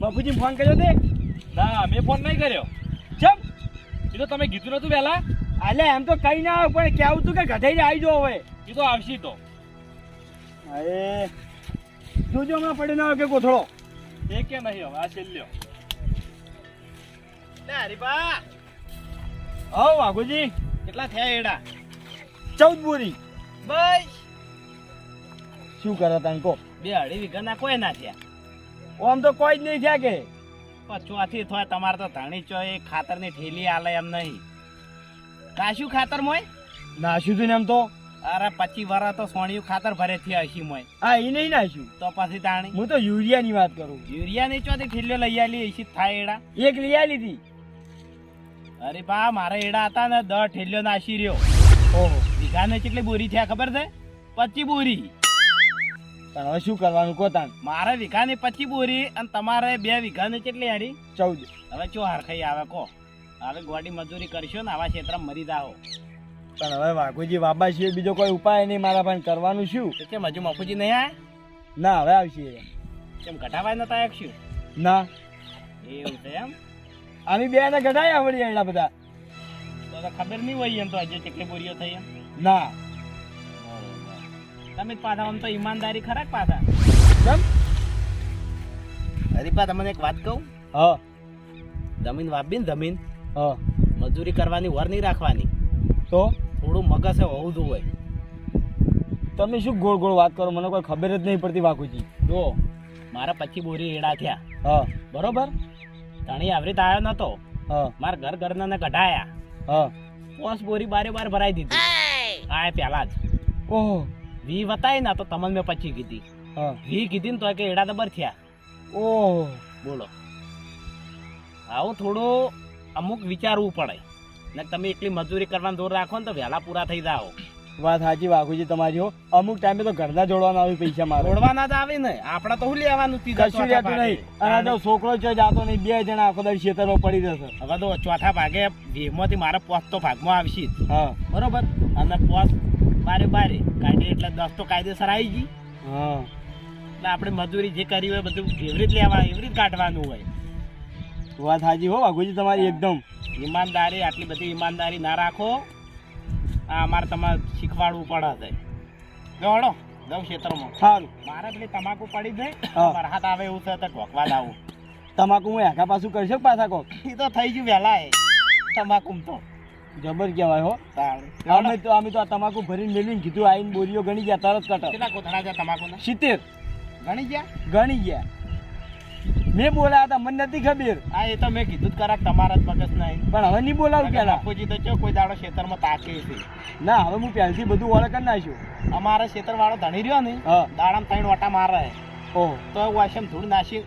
બાપુજી ફોન કર્યો તે? ના મેં ફોન નહીં કર્યો. ચમ! એ તો તમે કીધું નતું પહેલા? અલે એમ તો કઈ ના આવે પણ કેવું તું કે ગધાઈને આવી જો હવે? એ તો આવશી તો. અરે જોજો હમણાં પડી ના આવે કે કોથળો એ કે નહીં હવે? આ છેલ્લ્યો હરીબા હો વાઘુજી. કેટલા થયા એડા? ચૌદ બોરી. બસ. શું કરો તને કો બે અઢી વીઘાના કોઈ ના થયા. આમ તો કોઈ જ નહીં થયા કે ચોથી થોય તમારે તો ધણી ચો એ ખાતરની થેલી આલે એમ નહીં. કાશું ખાતર મોય? નાશું તું એમ તો. અરે પચી વરા તો સોણિયું ખાતર ભરે થયા હશી મોય. હા એ નહીં નાશું તો પછી તાણી? હું તો યુરિયાની વાત કરું. યુરિયા ની ચોથી થેલીઓ લઈ આલી હશી થાય એડા? એક લઈ આલી હતી. અરે બા મારા એડા હતા ને દ ઠેલીઓ નાસી રહ્યો. ઓહો. વીઘાને કેટલી બોરી થયા ખબર છે? પચી બોરી. પણ હવે શું કરવાનું કહો તાન મારે વીઘાની પચી બોરી અને તમારે બે વીઘાની કેટલી હારી ચૌદ. હવે ચો હરખાઈ આવે કહો. હવે ગોડી મજૂરી કરશો ને આવા ક્ષેત્રમાં મરી જાઓ. પણ હવે વાઘુજી બાબા છે બીજો કોઈ ઉપાય નહીં મારા ભાઈ કરવાનું શું? કે કેમ હજુ મફુજી નહીં આયા? ના હવે આવશે. કેમ ઘટાવાય નતા આયા શું? ના. એવું છે એમ? અમે બે ને ગઢાયા વળી એના બધા. તો ખબર નહીં હોય એમ તો હજુ કેટલી બોરીઓ થઈ એમ? ના. તમે જ પાછા આમ તો ઈમાનદારી ખરા જ પાછા? કેમ? હરીપા તમને એક વાત કહું? હા. જમીન વાપી ને જમીન હા. મજૂરી કરવાની વર નહીં રાખવાની. તો? થોડું મગજ હોવું જોઈએ. તમે શું ગોળ ગોળ વાત કરો? મને કોઈ ખબર જ નહીં પડતી વાઘુજી. જો મારા પછી બોરી એડા થયા. હા. બરોબર? ધણી આવરીત આવ્યો નતો. હા. મારા ઘર ઘરના ને કઢાયા. હા. પોસ બોરી બારે બાર ભરાઈ દીધી. આ પેલા જ. ઓહો. વી વતાય ને તો તમને મેં પછી કીધી. વી કીધી ને તો કે એડા દબર થયા. ઓહો. બોલો. આવું થોડું અમુક વિચારવું પડે. ને તમે એટલી મજૂરી કરવાનું દૂર રાખો ને તો વહેલા પૂરા થઈ જાઓ. વાત સાચી વાઘુજી તમારી હો. અમુક ટાઈમે તો ઘરના જોડવાના આવી પૈસા મારે. જોડવાના જ આવે ને. આપણે તો શું લેવાનું કશું ચોથા નહીં. અને તો છોકરો છે જાતો નહીં. બે જણા આખો દર ખેતરમાં પડી જશે હવે તો ચોથા ભાગે વીમાંથી મારા પોસ્ટ તો ભાગમાં આવશે જ. હા. બરોબર? અને પોસ બારે બારે. કાઢી એટલે દસ તો કાયદેસર આવી ગઈ. હા. એટલે આપણે મજૂરી જે કરી હોય બધું એવરી જ લેવા એવરી જ કાઢવાનું હોય. વાત સાચી હો વાઘુજી તમારી એકદમ. ઈમાનદારી આટલી બધી ઈમાનદારી ના રાખો. આ અમારે તમારે શીખવાડવું પડે છે. જોડો દઉં ક્ષેત્રમાં. સારું. મારે પેલી તમાકુ પડી જાય મારા હાથ આવે એવું છે તો ઢોકવા દાવું તમાકુ હું એકા પાછું કરી શકું પાછા કહો એ તો થઈ ગયું વહેલા એ તમાકુ તો. જબર કહેવાય હો. અમે તો અમે તો આ તમાકુ ભરીને મેળવીને કીધું આઈને બોરીઓ ગણી ગયા તરત કટ કેટલા કોથળા છે તમાકુ સિત્તેર. ગણી ગયા? ગણી ગયા. મેં બોલાયા હતા મને નથી ખબર. હા એ તો મેં કીધું જ કરાક તમારા જ મગજ નહીં. પણ હવે નહીં બોલાવું કે બાપુજી તો ચો કોઈ દાડો ખેતરમાં તાકે છે. ના હવે હું પહેલથી બધું ઓળખ કરી નાખ્યું. અમારા ખેતર વાળો ધણી રહ્યો ને દાડામ ત્રણ વાટા મારે. ઓહો તો આશેમ થોડું નાસી.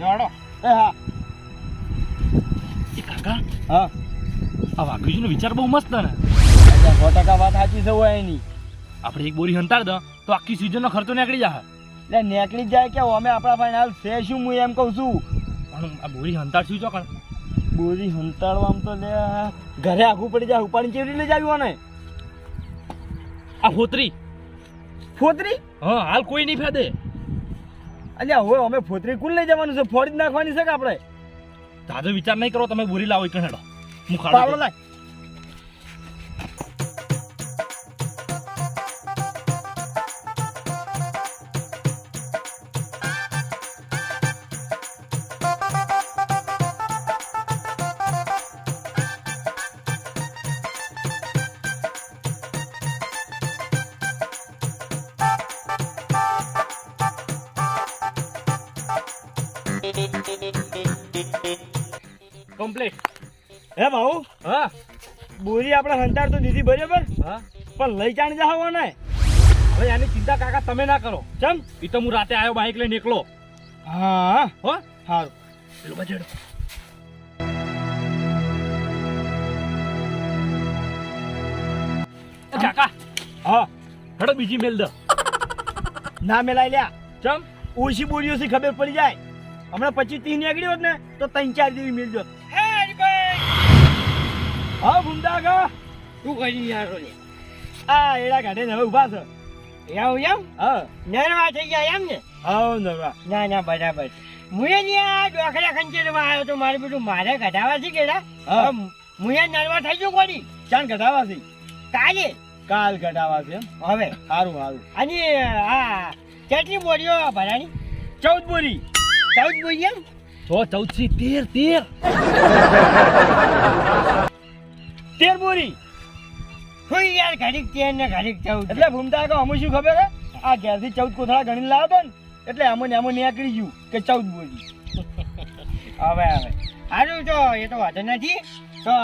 જોડો. એ હા. એ કાકા હા. આ વાઘુજીનો વિચાર બહુ મસ્ત ને. સો ટકા વાત સાચી છે હોય એની. આપણે એક બોરી હંતાડ દો તો આખી સિઝનનો ખર્ચો નીકળી જાય એટલે નીકળી જાય કે અમે આપણા પાસે હાલ છે શું હું એમ કહું છું? પણ આ બોરી હંતાડ શું ચોકણ બોરી હંતાડવામાં તો લે ઘરે આખું પડી જાય ઉપાડી કેવી લઈ જાવી ને આ ફોતરી. ફોતરી? હા હાલ કોઈ નહીં ફેદે અલ્યા હવે અમે ફોતરી કુલ લઈ જવાનું છે? ફોડી જ નાખવાની છે કે આપણે? તાજો વિચાર નહીં કરો તમે બોરી લાવો એક હેડો હું ખાડો લાય. કમ્પ્લીટ હે ભાઉ? હા. બોરી આપણે હંતાડ તો દીધી બરાબર? હા. પણ લઈ જાણ જાવ ને. હવે આની ચિંતા કાકા તમે ના કરો. ચમ? એ તો હું રાતે આવ્યો બાઈક લઈને એકલો. હા. હો? સારું પેલું બજેટ કાકા. હા. હેડો બીજી મેલ દો. ના મેલાઈ લ્યા. ચમ. ઓછી બોરીઓથી ખબર પડી જાય. હમણાં પચીસ ત્રીસ નીકળી હોત ને તો ત્રણ ચાર જેવી મેલ જોત હા કા તું કરી યાર આ એડા કાઢે ને હવે ઊભા છે હા. નરવા થઈ ગયા એમ ને? હા નરવા. ના ના બરાબર છે. મુએ જે આ ડોકરા ખંચેરમાં આવ્યો તો મારે બધું મારે કઢાવા છે કેડા? હા. મુએ નરવા થઈ ગયો કોની ચાલ કઢાવા છે. કાલે? કાલ કઢાવા છે હવે? સારું સારું અને આ કેટલી બોરીઓ ભરાની ચૌદ બોરી. ચૌદ બોરી એમ? તો ચૌદથી તેર તેર. તેર બોરી. કોઈ યાર ઘડીક તેર ને ઘડીક ચૌદ. એટલે ભૂમતા કે અમે શું ખબર હે? આ ઘેરથી ચૌદ કોથળા ગણી લાવ્યો તો ને. એટલે અમને અમને નીકળી ગયું કે ચૌદ બોરી. હવે હવે. હારું તો એ તો વાંધો નથી. તો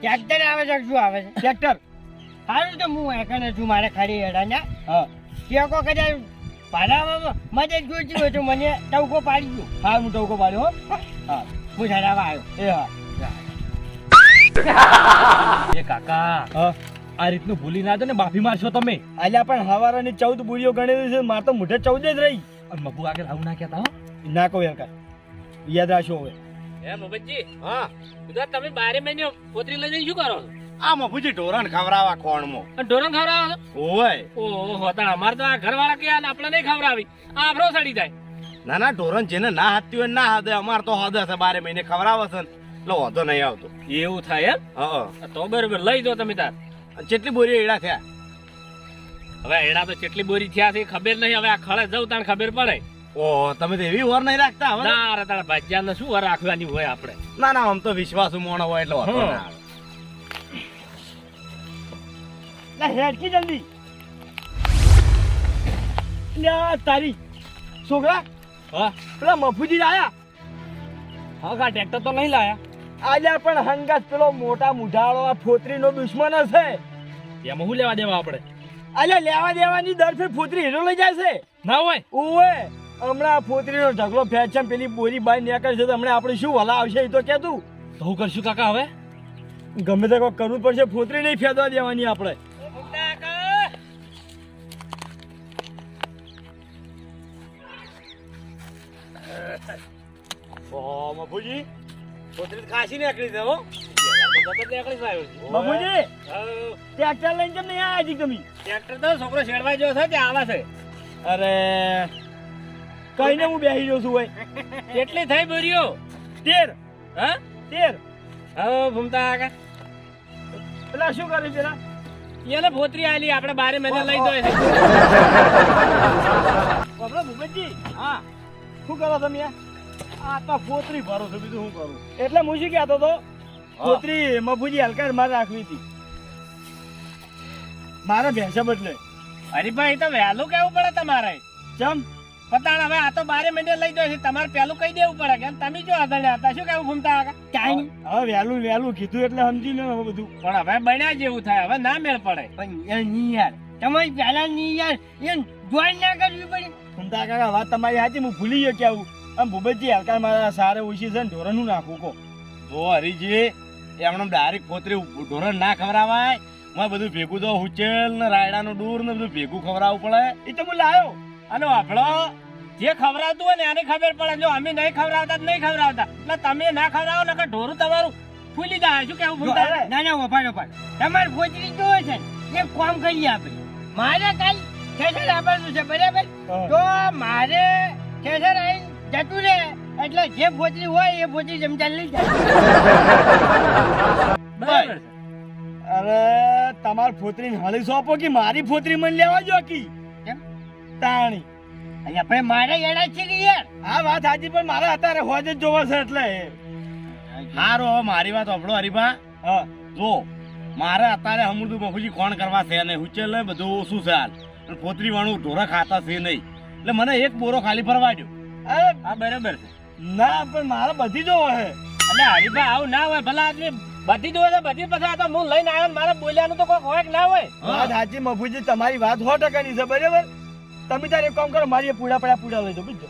ટ્રેક્ટર આવે છે શું આવે છે? ટ્રેક્ટર. હારું તો હું એકને છું મારે ખરી હેડાના હા. કેકો કદાચ ભાડામાં મદદ જોઈતી હોય તો મને ટવકો પાડી ગયો હા હું ટવકો પાડ્યો હો. હા. હું ધરાવા આવ્યો. એ હા. એ કાકા આ રીતનું ભૂલી ના દો ને માફી મારશો તમે. આલ્યા પણ હવારાની ચૌદ બોરીઓ ગણેલી છે મારે તો મોઢે ચૌદ જ રહી. અને મગુ આગળ આવું ના કહેતા હો. ના કહો યાર યાદ રાખશો હવે. એ મગજજી હા. ગુજરાત તમે બારે મહિને પોતરી લઈને શું કરો આ મગુજી ઢોરણ ખવડાવવા કોણમાં? અને ઢોરણ ખવડાવો છો? ઓય. ઓહો તણ અમારે તો આ ઘરવાળા કે આપણે નહીં ખવડાવી. આ આપણો સડી જાય. ના ના ઢોરણ જેને ના હાથ્યું હોય ના હાથે અમાર તો હદ હશે બારે મહિને ખવડાવશે છે ને. એટલે વાંધો નહીં આવતો. એવું થાય હા એમ તો બરોબર લઈ દો તમે તાર. જેટલી બોરી એડા થયા. હવે એડા તો કેટલી બોરી થયા છે ખબર નહીં હવે આ ખળે જવું તાણ ખબર પડે. ઓ તમે તો એવી વર નહીં રાખતા હવે? ના અરે તારા ભાજ્યાને શું વાર રાખવાની હોય આપણે? ના ના આમ તો વિશ્વાસ મોણો હોય એટલે વાંધો ના આવે. હેડકી જલ્દી. લ્યા તારી છોકરા હા? પેલા મફુજી આયા હા કા ટ્રેક્ટર તો નહીં લાયા? આલ્યા પણ હંગાત પેલો મોટા મુઢાળો આ ફોતરીનો દુશ્મન હશે. એમાં શું લેવા દેવા આપણે? આલ્યા લેવા દેવાની દર ફેર ફોતરી હીરો લઈ જાય છે. ના હોય? ઓવે હમણાં ફોતરીનો ઢગલો ફેર છે પેલી બોરી બાઈ નીકળે છે તો હમણાં આપણે શું વલા આવશે એ તો કે તું. તો હું કરશું કાકા હવે? ગમે તે કોઈ કરવું પડશે ફોતરી નહીં ફેદવા દેવાની આપણે. ઓ મફુજી. ફોતરી તો ખાસી નીકળી છે હો. મફુજી ટ્રેક્ટર લઈને કેમ નહીં આયા હજી તમે? ટ્રેક્ટર તો છોકરો શેડવા જેવો છે ત્યાં આવે છે. અરે કઈને હું બેસી જઉં છું ભાઈ. કેટલી થઈ બોરીઓ તેર. હા? તેર. હવે ભૂમતા આગળ. પેલા શું કર્યું પેલા? એને ભોતરી આલી આપણે બારે મહિના લઈ દો છે. બાપરા હા. શું કરો તમે આ તો ફોતરી ભરો છો બીજું હું કરું? એટલે હું શું કહેતો તો ફોતરી મફુજી હલકા મારે રાખવી હતી. મારે ભેંસે બદલે. હરીભાઈ તો વહેલું કેવું પડે તમારે. ચમ? પતાણ હવે આ તો બારે મહિને લઈ દો છે. તમારે પેલું કહી દેવું પડે કે તમે જો અદણ્યા હતા? શું કેવું ઘૂમતા હતા કાંઈ હવે વહેલું વહેલું કીધું એટલે સમજી લો હવે બધું. પણ હવે બન્યા જેવું થાય. હવે ના મેળ પડે. પણ યાર નહીં યાર. તમારી પહેલા નહીં યાર. એમ જોઈન ના કરવી પડે. ઘૂમતા કાકા વાત તમારી સાચી હું ભૂલી ગયો કેવું આમ ભૂપતજી હલકા મારા સારે ઓછી છે ને ઢોરણનું નાખું કો જો હરીજી એમણે ડાયરેક્ટ ખોતરી ઢોરણ ના ખવડાવાય. માં બધું ભેગું તો હુચેલ ને રાયડાનું દૂર ને બધું ભેગું ખવડાવવું પડે. એ તો હું લાવ્યો અને આપણો જે ખવડાવતું હોય ને આને ખબર પડે. જો અમે નહીં ખવડાવતા નહીં ખવડાવતા. એટલે તમે ના ખવડાવો ને ઢોરું તમારું ફૂલી જાય. શું કેવું ભૂમતા ના ના વફાડ વફાડ તમારે ફોચરી જોવે છે. એ કોમ કામ કરી આપે મારે કાલ કેસર આપવાનું છે બરાબર? તો મારે કેસર આવીને જતું રે એટલે જે ભોજરી હોય એ ભોજરી જમતા લઈ જાય. બરાબર. અરે તમાર ફોતરી હાલી સોપો કે મારી ફોતરી મને લેવા જો કી? કેમ? તાણી. અહીંયા આપણે મારે એડા છે કે યાર? આ વાત સાચી પણ મારે અત્યારે હોજ જ જોવા છે એટલે હારો હવે મારી વાત સાંભળો હરીભા. હા. જો મારે અત્યારે અમૃત મફુજી કોણ કરવા છે અને હુચેલ બધું ઓછું છે હાલ? અને ફોતરી વાળું ઢોરા ખાતા છે નહીં. એટલે મને એક બોરો ખાલી ફરવા દ્યો. અરે હા બરાબર છે. ના પણ મારે બધી જોવો છે. એટલે હરીભાઈ આવું ના હોય ભલા આદમી બધી જ હોય તો બધી પછી આ તો હું લઈને આવ્યો મારે બોલ્યાનું તો કોઈ હોય કે ના હોય? વાત સાચી મફુજી તમારી વાત સો ટકાની છે બરાબર? તમે તારે કામ કરો મારી એ પૂડા પડ્યા પૂડા લઈ દો બીજો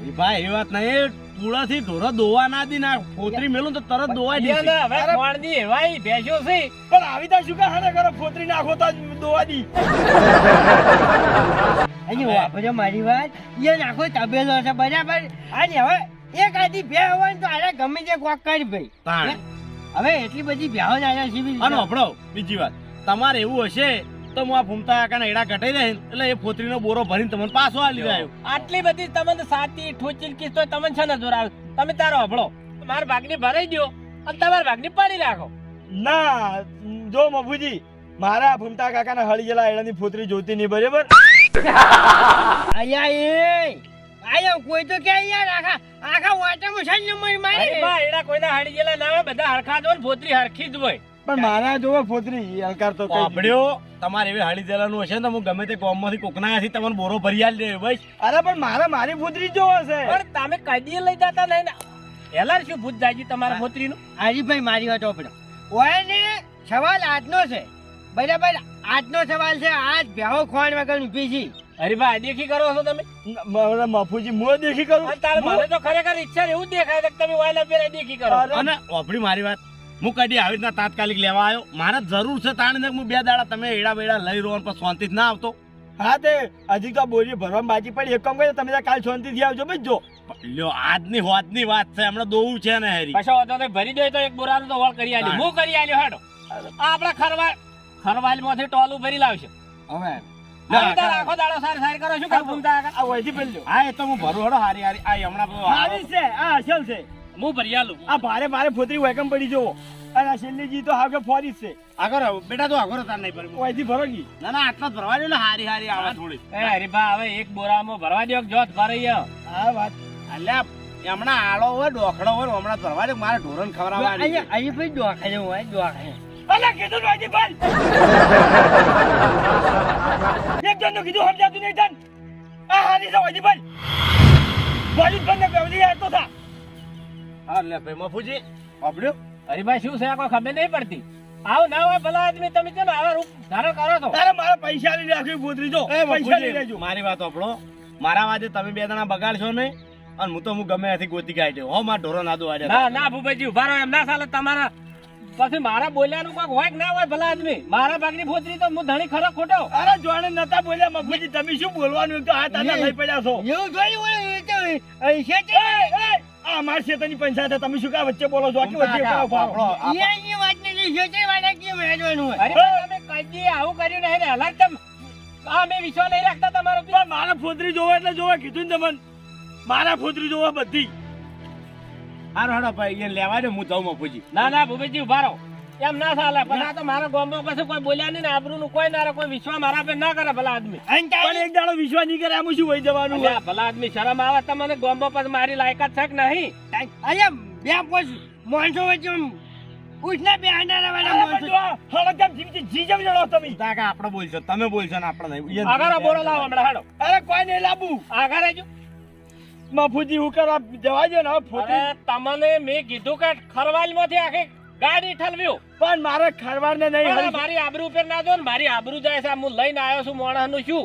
હરીભા એ વાત નહીં પૂળાથી ઢોરા દોવા ના દી ના ફોતરી મેલું તો તરત દોવાઈ દે અને હવે ભાઈ એવાય ભેંસો છે. પણ આવી તા શું કા હાને કરો ફોતરી નાખો તો જ દોવા દી. અહીં વાપરો મારી વાત. એ નાખો તબેલો છે બરાબર? અને હવે એક આધી બે હોય ને તો આને ગમે તે કોક કરી ભાઈ. હવે એટલી બધી બ્યાહો ના આવ્યા છે અને આપણો બીજી વાત. તમારે એવું હશે તો હું આ ફૂમતા કાકાના એડા કટાઈ દે એટલે એ ફોતરીનો બોરો ભરીને તમને પાછો આલી આવ્યો. આટલી બધી તમને સાતી ઠોચી કિસ્તો તમને છે ને જોરાવ તમે તારો હભળો મારા ભાગની ભરાઈ દો અને તમારા ભાગની પાડી રાખો ના જો મભુજી મારા ભૂમતા કાકાના હળી ગયેલા એડાની ફોતરી જોતી નહીં બરાબર? અલ્યા એ આયો કોઈ તો કે યાર? આખા આખા વાટામાં છે નંબર મારી? બા એડા કોઈના હાડી ગયેલા ના હોય બધા હરખા દો ને ફોતરી હરખી જ હોય. પણ મારા જોવો ફોતરી અલકાર તો આપડ્યો તમારે એવી હાડી દેલાનું હશે ને હું ગમે તે ગામમાંથી કોકનાથી તમને બોરો ભરી આલ દે ભાઈ અરે પણ મારા મારી ફોતરી જોવો છે. પણ તમે કદી લઈ જતા નહીં ને. એલા શું ભૂત જાય તમારા ફોતરીનું? ભાઈ મારી વાત ઓપડો ઓય ને સવાલ આજનો છે. બરાબર આજનો સવાલ છે આજ ભેહો ખોણ વગર પીજી છે અરે ભાઈ દેખી કરો છો તમે? મફુજી મો દેખી કરું? તારે મને તો ખરેખર ઈચ્છા એવું જ દેખાય છે કે તમે વાયલા પેલા દેખી કરો. અને ઓપડી મારી વાત. હું કદી આવી રીતના તાત્કાલિક લેવા આવ્યો? મારે જરૂર છે તાણે ને હું બે દાડા તમે એડા બેડા લઈ રહ્યો પણ શાંતિ ના આવતો. હા તે હજી તો બોરી ભરવા બાજી પડી. એક કામ કરી તમે કાલ કાલ શાંતિથી આવજો ભાઈ જો. લ્યો આજની હોતની વાત છે હમણાં દોવું છે ને હેરી. પાછો વાંધો ભરી દે તો એક બોરાનું તો વળ કરી આલ્યું. હું કરી આલ્યો હેડો. આ આપણા ખરવાલ ખરવાલમાંથી ટોલ ઉભરી લાવશે. હવે. આખો દાડો સાર સાર કરો. શું કરું આ હા એ તો હું ભરું હડો હારી હારી. આ હમણાં પેલો છે. આ અસલ છે. હું ભરી આલું આ ભારે ભારે ફોતરી વેકમ પડી જોવો અને આ શેલ્લીજી તો કે ફોરી છે. આગળ બેટા તો આગળ તાર નહીં ભરી વહીથી ભરો કી ના ના આટલા ભરવા દે ને હારી હારી આવે થોડી. એ હરીભા હવે એક બોરામાં ભરવા દો જોત ભરાઈ. હા વાત. અલ્યા હમણાં આળો હોય ડોખડો હોય હમણાં ભરવા દે મારે ઢોરણ ખવડાવવા અહીંયા અહીંયા પછી દોખે છે હોય દોખે અલા કીધું વહીથી ભર એક જણનું કીધું સમજાતું નહીં તન? આ હારી છે વહીથી ભર વહીથી ભર ને બેવડી આ તો થા. હા લે ભાઈ મફુજી. આપડ્યો ભાઈ શું છે? આ કોઈ ખબર નહીં પડતી. આવ ના હોય ભલા આદમી તમે કેમ આવા રૂપ ધારણ કરો છો. તારે મારા પૈસા લઈ રાખવી ગોતરી જો. પૈસા લઈ લેજો. મારી વાત આપણો મારા વાજે તમે બે જણા બગાડશો નહીં અને હું તો હું ગમે ત્યાંથી ગોતી કાઢ્યો હો મારા ઢોરો નાદુ આડે ના ના ભૂપેજી ઊભા રહો એમ ના ચાલે. તમારા પછી મારા બોલ્યાનું કોઈક હોય કે ના હોય ભલા આદમી? મારા ભાગની ફોતરી તો હું ધણી ખરો ખોટો. અરે જોણે નતા બોલ્યા મફુજી તમે શું બોલવાનું? તો આ તાતા લઈ પડ્યા છો. એવું જોઈ હોય એ તો અહીં છે. એ, એ, આ માર શેતાની પંચાયત તમે શું કા વચ્ચે બોલો છો? આટલી વચ્ચે કાં ઊભા એ ઈ વાત વાત નથી છે કેમ હેડવાનું હોય. અરે તમે કદી આવું કર્યું નહીં ને. અલગ તમ આ મેં વિશ્વાસ નહીં રાખતા તમારો પણ મારા ફોતરી જોવો એટલે જોવે કીધું ને તમને. મારા ફોતરી જોવો બધી. હારો હારો ભાઈ એ લેવા દે હું જાઉં મફુજી ના ના ભૂપેજી ઊભા રહો. એમ ના ચાલે પણ આ તો મારા ગામમાં કશું કોઈ બોલ્યા નહીં ને આબરૂનું કોઈ ના કોઈ વિશ્વાસ મારા પર ના કરે ભલા આદમી. પણ એક દાડો વિશ્વાસ નહીં કરે એમ શું વહી જવાનું? હોય? ભલા આદમી શરમ આવે તમને ગામમાં પછી મારી લાયકાત છે કે નહીં? અહીંયા બે પોસ માણસો વચ્ચે ઉઠના બે આનારા વાળા માણસો. જો જણો તમે. આપણે બોલશો તમે બોલશો ને આપણે નહીં આગળ બોલો લાવો હમણાં હાડો અરે કોઈ નહીં લાબુ. આગળ રહેજો મફુજી હું કરવા જવા દો ને હવે અરે તમને મેં કીધું કે ખરવાલમાંથી આખી ગાડી ઠલવ્યું. પણ મારે ખરવાર ને નહીં મારી આબરૂ ઉપર ના દો ને મારી આબરૂ જાય છે. હું લઈને આવ્યો છું મોણસનું શું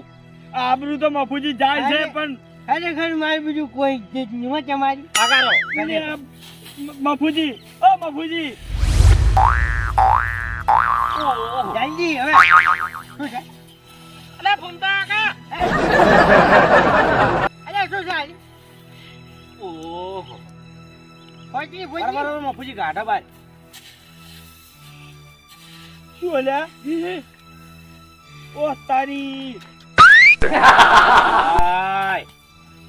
આબરૂ તો મફુજી જાય છે પણ અરે. ખર મારી બીજું કોઈ ચીજ નહીં હોય તમારી. આગળ રહો. આ મફુજી ઓ મફુજી. જલ્દી હવે. શું છે? અલા ફૂમતા કાકા. અરે શું છે? ઓહો. ફોજી ફોજી બરાબર મફુજી ગાઢા બાર શું અલ્યા? તારી.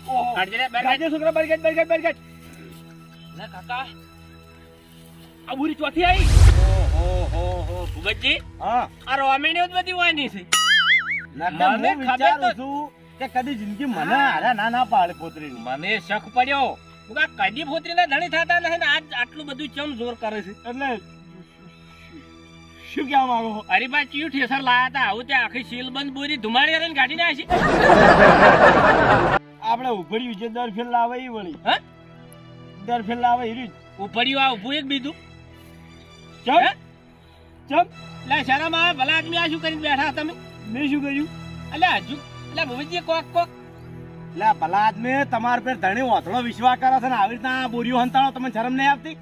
ઓહો. છોકરા બરગટ બરગટ બરગટ. અલા કાકા. આ બુરી ચોથી આવી ઓહો હો હો ભૂપતજી હા. આ રોમિણીઓ બધી હોયની છે. નકર મને વિચારું છું. કે કદી જિંદગી મને આરે ના ના પાડે પોતરીની મને શક પડ્યો. આ કદી ફોતરીના ધણી થતા નહીં ને આજ આટલું બધું ચમ જોર કરે છે? એટલે શું કહેવા માંગો અરે બા ચિયું ઠેસર લાયા હતા. આવું ત્યાં આખી સીલબંધ બોરી ધુમાડી રહીને કાઢીને આવી આપણે ઉભર્યું જે દર ફેર લાવે એ વળી. હા? દર ફેર લાવે એ રીત. ઉપડ્યું આ ઉભું એક બીજું? ચમ? ચમ. લે શરમ આવે ભલા આદમી આ શું કરીને બેઠા તમે? મેં શું કર્યું? એટલે હજુ એટલે ભૂપતજી કોક કોક. એટલે ભલા આદમી તમારા પર ધણી ઓથળો વિશ્વાસ કરે છે ને આવી રીતના બોરીઓ હંતાણો તમને શરમ નહીં આવતી?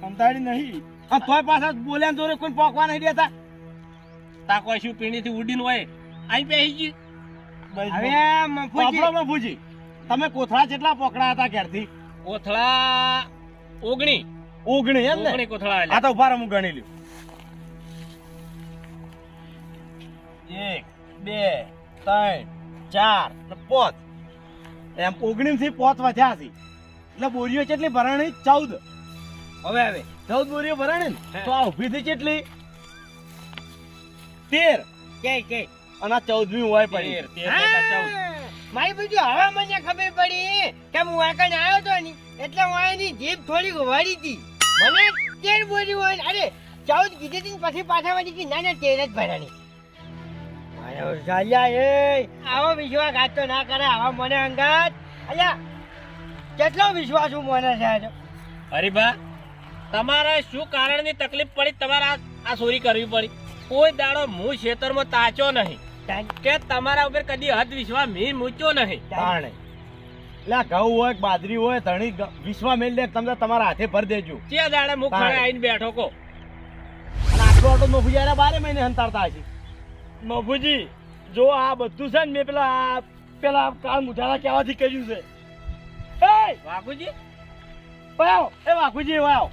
કંટાળી નહીં. અને તોય પાછા બોલ્યા જોરે કોઈ પોકવા નહીં દેતા? તા કોઈ શું પીણીથી ઉડીને હોય? અહીં બેસી ગઈ. હવે મફુજી. મફુજી. તમે કોથળા કેટલા પોકડા હતા ઘેરથી? કોથળા ઓગણી. ઓગણી એમ ને? કોથળા આ તો ઊભા હું ગણી લ્યો. એક બે ત્રણ ચાર ને પોત એમ ઓગણીસથી પાંચ વધ્યા છે. એટલે બોરીઓ કેટલી ભરાણી? ચૌદ. હવે હવે ચૌદ બોરીઓ ભરાણી ને? તો આ ઊભી થઈ કેટલી? તેર. કે કે અને આ ચૌદમી હોય પડી. મારી બીજું હવે મને ખબર પડી કે હું આગળ આવ્યો તો ને એટલે હું એની જીભ થોડી વળી હતી મને તેર બોલી હોય અરે ચૌદ કીધી હતી પછી પાછા વળી કે ના ના તેર જ ભરાણી. સાલિયા એ. આવો વિશ્વાસઘાત તો ના કરે આવા મને અંગાત. અલ્યા કેટલો વિશ્વાસ હું મને છે હરીભા તમારે શું કારણની તકલીફ પડી? તમારે આ- આ ચોરી કરવી પડી. કોઈ દાડો હું ખેતરમાં તાચો નહીં. કે તમારા ઉપર કદી હદ વિશ્વાસ મી મૂક્યો નહીં. તાણે એટલે ઘઉં હોય કે બાજરી હોય ધણી વિશ્વા મેલ દે તમને તમારા હાથે ભર દેજો. ત્યાં દાડે મુખ આવીને બેઠો કો આટલો આટલો નોખું જયારે બારે મહિને હંતારતા હશે. મફુજી જો આ બધું છે ને મેં પેલા પેલા કાળ મુઠાના કહેવાથી કર્યું છે. એ વાઘુજી? વાવ! એ વાઘુજી વાવ!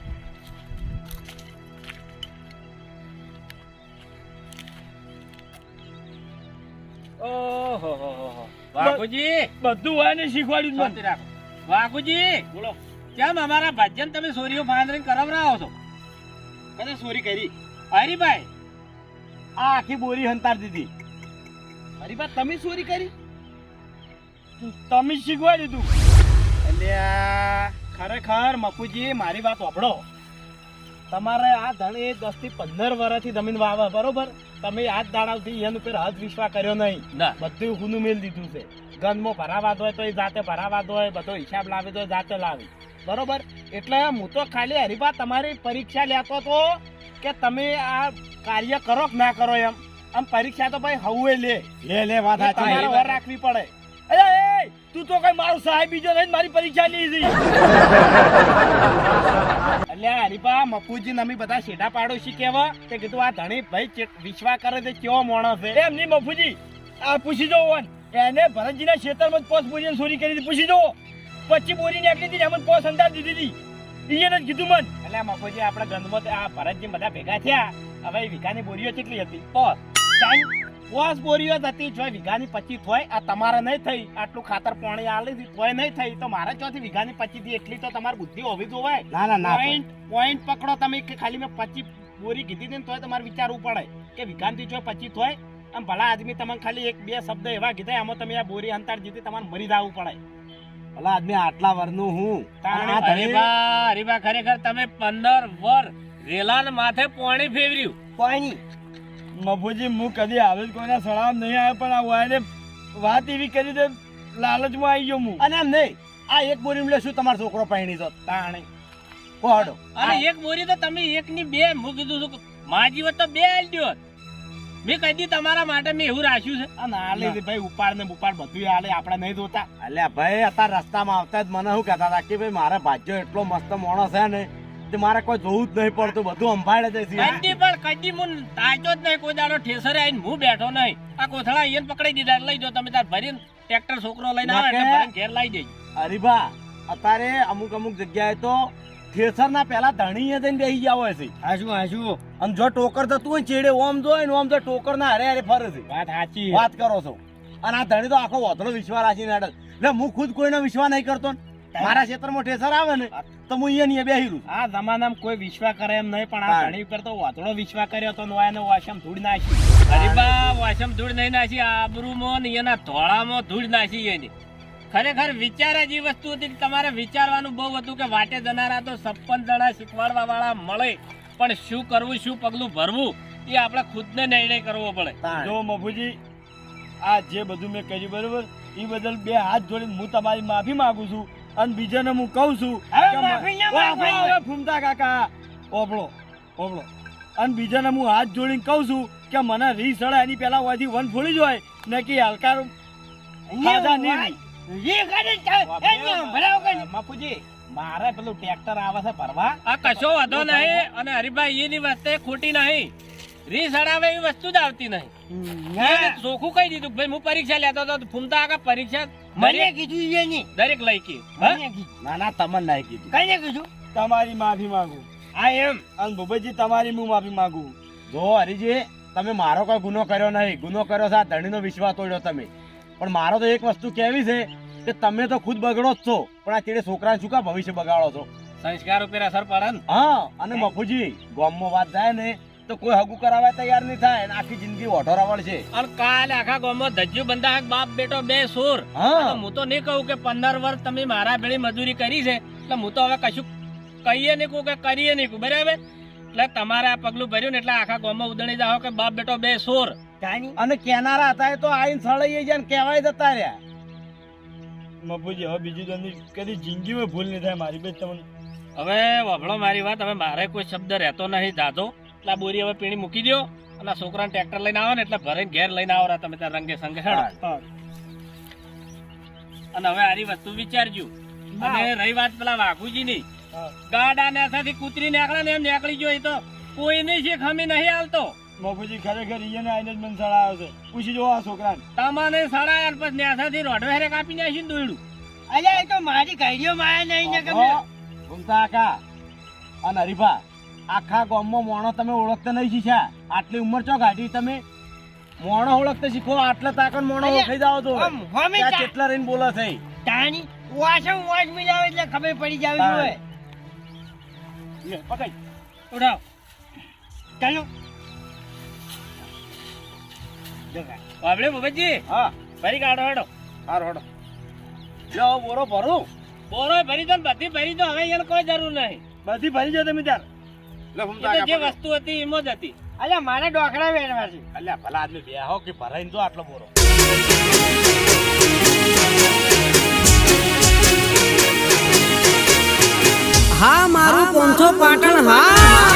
ઓહો. વાઘુજી? બધું હોય ને શીખવાડ્યું મને રાખો. વાઘુજી? બોલો. કેમ અમારા ભાજન તમે સોરીઓ ફાંદરીને કરાવરાવો છો? કદાચ સોરી કરી. હરીભાઈ આ આખી બોરી હંતાર દીધી. અરે બા તમે ચોરી કરી? તમે શીખવા દીધું. એટલે અલ્યા ખરેખર મફુજી મારી વાત વાપડો તમારે આ ધણ એ દસથી પંદર વર્ષથી જમીન વાવે બરોબર? તમે આજ દાડાથી એના ઉપર હદ વિશ્વાસ કર્યો નહીં. બધું હુનું મેલ દીધું છે. ગંદમાં ભરાવા હોય તો એ જાતે ભરાવા હોય બધો હિસાબ લાવે તો જાતે લાવી. બરોબર? એટલે હું તો ખાલી હરીબા તમારી પરીક્ષા લેતો તો કે તમે આ કાર્ય કરો કે ના કરો એમ? આમ પરીક્ષા તો ભાઈ હવું લે. લે લે વાત તમારે વર રાખવી પડે. અરે એ તું તો કઈ મારો સાહેબ બીજો નહીં મારી પરીક્ષા લીધી એટલે હરીબા મફુજી અમે બધા શેઠા પાડોશી કેવા તે કીધું આ ધણી ભાઈ વિશ્વા વિશ્વાસ કરે તે કેવો માણસ છે. એમ નહીં મફુજી આ પૂછી જવો એને ભરતજીના ખેતરમાં જ પોસ બોરીને ચોરી કરી પૂછી જવો. પછી બોરી નીકળી હતી એમ એમાં પોસ અંદાજ દીધી. હતી જ કીધું મન. એટલે મફુજી આપણે ગંદમાં આ ભરતજી બધા ભેગા થયા હવે વિઘાની બોરીઓ કેટલી હતી? પોસ પોસ બોરીઓ હતી. જો વિઘાની પચી થોય આ તમારે નહીં થઈ. આટલું ખાતર પાણી આલી તોય નહીં થઈ. તો મારે ચોથી વિઘાની પચી થી એટલી તો તમારી બુદ્ધિ હોવી જોવાય ના ના ના પોઈન્ટ પોઈન્ટ પકડો તમે કે ખાલી મેં પચી બોરી કીધી હતી ને તોય તમારે વિચારવું પડે. કે વિઘાનથી જો પચી થોય આમ ભલા આદમી તમને ખાલી એક બે શબ્દ એવા કીધા એમાં તમે આ બોરી અંતર જીતી તમારે મરી જવું પડે. ભલા આદમી આટલા વરનું હું? હરીબા હરીબા ખરેખર તમે પંદર વર રેલાન માથે પાણી ફેવર્યું પાણી? મફુજી હું કદી આવે જ કોઈના સળામ નહીં આવ્યો પણ આ વાયને વાત એવી કરી દે લાલચમાં આવી ગયો હું. અને એમ નહીં આ એક બોરી લે શું તમારો છોકરો પાણી તો તાણે. કોડો અને એક બોરી તો તમે એક ની બે મૂકી કીધું છું માજી તો બે આલી દ્યો કહી દી તમારા માટે મેં એવું રાખ્યું છે. અને આલે ભાઈ ઉપાડ ને ઉપાડ બધું હાલે આપણે નહીં જોતા. અલ્યા ભાઈ અત્યારે રસ્તામાં આવતા જ મને શું કહેતા હતા કે ભાઈ મારા ભાજ્યો એટલો મસ્ત માણસ છે ને તે મારે કોઈ જોવું જ નહીં પડતું બધું અંભાળે જાય છે કદી પણ કદી હું તાજો જ નહીં કોઈ દાડો ઠેસરે આવીને હું બેઠો નહીં. આ કોથળા અહીંયા પકડી દીધા લઈ જો તમે તાર ભરીને ટ્રેક્ટર છોકરો લઈને આવે એટલે ઘેર લાવી દેજો. હરીભા અત્યારે અમુક અમુક જગ્યાએ તો થેસર ના પેલા ધણીએ જઈને બેસી ગયા હોય છે. હાજુ હાજુ અને જો ટોકર થતું હોય ચેડે ઓમ જોય ને ઓમ તો ટોકર ના હરે હરે ફરે છે. વાત સાચી. વાત કરો છો. અને આ ધણી તો આખો વધરો વિશ્વાસ રાખીને હેડે એટલે હું ખુદ કોઈનો વિશ્વાસ નહીં કરતો. મારા ક્ષેત્રમાં ઠેસર આવે ને તો હું અહીંયા નહીં બેહી રહું આ જમાનામાં કોઈ વિશ્વાસ કરે એમ નહીં પણ આ ધણી પર તો વધરો વિશ્વાસ કર્યો તો નો ને વાશમ ધૂળ નાખી. બા વાસમ ધૂળ નહીં નાસી આબરૂમાં ને એના ધોળામાં ધૂળ નાસી એની. ખરેખર વિચાર જ એ વસ્તુ હતી કે તમારે વિચારવાનું બહુ હતું કે વાટે જનારા તો છપ્પન જણા શીખવાડવા વાળા મળે પણ શું કરવું શું પગલું ભરવું એ આપણે ખુદને નિર્ણય કરવો પડે. જો મફુજી આ જે બધું મેં કર્યું બરોબર એ બદલ બે હાથ જોડીને હું તમારી માફી માંગુ છું અને બીજાને હું કહું છું ફૂમતા કાકા ઓબળો ઓબળો. અને બીજાને હું હાથ જોડીને કહું છું કે મને રીસ સળે એની પહેલા હોયથી વન ફોડી જ હોય ને કે હલકાર ખાધા નહીં. એ. બાપુજી મારે પેલું ટ્રેક્ટર આવે છે ભરવા. આ કશો વાંધો નહીં અને હરીભાઈ એની વસ્તુ ખોટી નહીં. રીસ અડાવે એવી વસ્તુ જ આવતી નહીં. ચોખ્ખું કહી દીધું ભાઈ હું પરીક્ષા લેતો હતો તો ફૂમતા આગળ પરીક્ષા મને કીધું નહીં. દરેક લઈ. ના ના તમને નહીં કીધું. કઈ કીધું? તમારી માફી માંગુ. આ એમ. અને ભૂપતજી તમારી હું માફી માંગુ. જો હરીજી તમે મારો કોઈ ગુનો કર્યો નહીં. ગુનો કર્યો છે આ ધણીનો વિશ્વાસ તોડ્યો તમે. પણ મારો તો એક વસ્તુ કહેવી છે કે તમે તો ખુદ બગડો જ છો પણ આ તેડે છોકરાને શું કા ભવિષ્ય બગાડો છો? સંસ્કાર ઉપર અસર પડે ને હા અને મફુજી ગામમાં વાત જાય ને તો કોઈ હગુ કરાવવા તૈયાર નહીં થાય અને આખી જિંદગી ઓઢો રાવળ છે. અને કાલ આખા ગામમાં ધજ્જુ બંધા બાપ બેટો બે સુર. હા. હું તો નહીં કહું કે પંદર વર્ષ તમે મારા ભેળી મજૂરી કરી છે એટલે હું તો હવે કશું કહીએ નહીં કહું કે કરીએ નહીં કહું બરાબર? એટલે તમારે આ પગલું ભર્યું ને એટલે આખા ગામમાં ઉદણી જાઓ કે બાપ બેટો બે સોર. અને કેનારા હતા એ તો આઈને સળાઈ જાય ને કહેવાય જતા રહ્યા. મપુજી હવે બીજી તો કદી જિંદગીમાં ભૂલ નહીં થાય મારી બેન તમને. હવે વભળો મારી વાત હવે મારે કોઈ શબ્દ રહેતો નહીં દાદો એટલે આ બોરી હવે પીણી મૂકી દો અને આ છોકરાને ટ્રેક્ટર લઈને આવો ને એટલે ભરીને ઘેર લઈને આવો રા તમે ત્યાં રંગે સંગે હેડો. અને હવે આરી વસ્તુ વિચારજો. અને રહી વાત પેલા વાઘુજી ની ગાડા ને કૂતરી નીકળે ને એમ નીકળી ગયો એ તો. નહીં છે ખમી નહીં હાલતો. મફુજી ખરેખર ઈયને આઈને જ મને સડા આવશે પૂછી જો આ છોકરાને. તમને સડાયા ને પછી નેસાથી રોડવે હેરે કાપી નાખીને દોડ્યું અલ્યા એ તો મારી ઘડીઓ માયા નહીં ને કે અહો, આકા આખા. અને હરીફા આખા ગામમાં મોણો તમે ઓળખતા નહીં શીખ્યા? આટલી ઉંમર ચો ગાડી તમે? મોણો ઓળખતા શીખો આટલા તાકણ મોણો ઓળખાઈ જાવ તો. કેટલા રહીને બોલા છે તાની વાસો વાસ મિલાવે એટલે ખબર પડી જાવ. જોઈએ. પકડ. ઉઠાવ ચાલો. આપણે ભૂપતજી હા. ફરી કાઢો હેડો. હારો હેડો. લો બોરો ભરો. બોરો ભરી દો બધી ભરી દો હવે એને કોઈ જરૂર નહીં. બધી ભરી દો તમે તાર જે વસ્તુ હતી એમાં જ હતી. અલ્યા મારે ડોકડા વેરવા છે. અલ્યા ભલા આદમી બેહો કે ભરાઈ દો આટલો બોરો. હા મારું પોંચો પાટણ હા.